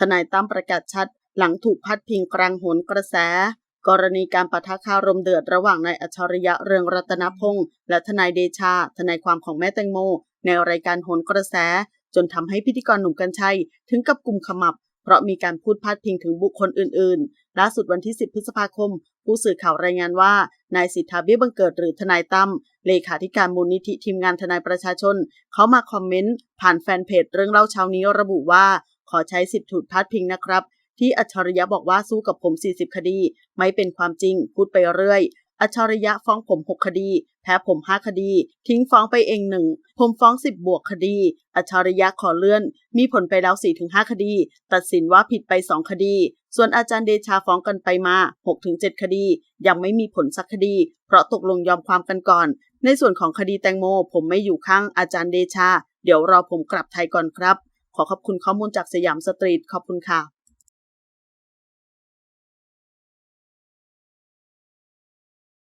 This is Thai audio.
ทนายตั้มประกาศชัด หลังถูกพัดพิงกลางโหนกระแส กรณีการปะทะคารมเดือดระหว่างนายอัจฉริยะเรืองรัตนพงษ์และทนายเดชา ทนายความของแม่แตงโม ในรายการโหนกระแส จนทำให้พิธีกรหนุ่มกัญชัย ถึงกับกลุ่มขมับ เพราะมีการพูดพาดพิงถึงบุคคลอื่นๆล่าสุดวันที่ 10 พฤษภาคม ผู้สื่อข่าวรายงานว่านายสิทธาเบี้ยบังเกิดหรือทนายตั้มเลขาธิการมูลนิธิทีมงานทนายประชาชน เขามาคอมเมนต์ผ่านแฟนเพจเรื่องเล่าเช้านี้ระบุว่า ขอใช้สิทธิ์ถูกพาดพิงนะครับ ที่อัจฉริยะบอกว่าสู้กับผม 40 คดี ไม่เป็นความจริง พูดไปเรื่อย อัจฉริยะฟ้องผม 6 คดี แพ้ผม 5 คดี ทิ้งฟ้องไปเองหนึ่ง ผมฟ้อง 10 บวกคดี อัจฉริยะขอเลื่อน มีผลไปแล้ว 4-5 คดี ตัดสินว่าผิดไป 2 คดี ส่วนอาจารย์เดชาฟ้องกันไปมา 6-7 คดี ยังไม่มีผลสักคดี เพราะตกลงยอมความกันก่อน ในส่วนของคดีแตงโม ผมไม่อยู่ข้างอาจารย์เดชา เดี๋ยวรอผมกลับไทยก่อนครับ ขอขอบคุณข้อมูลจากสยามสตรีทขอบคุณค่ะ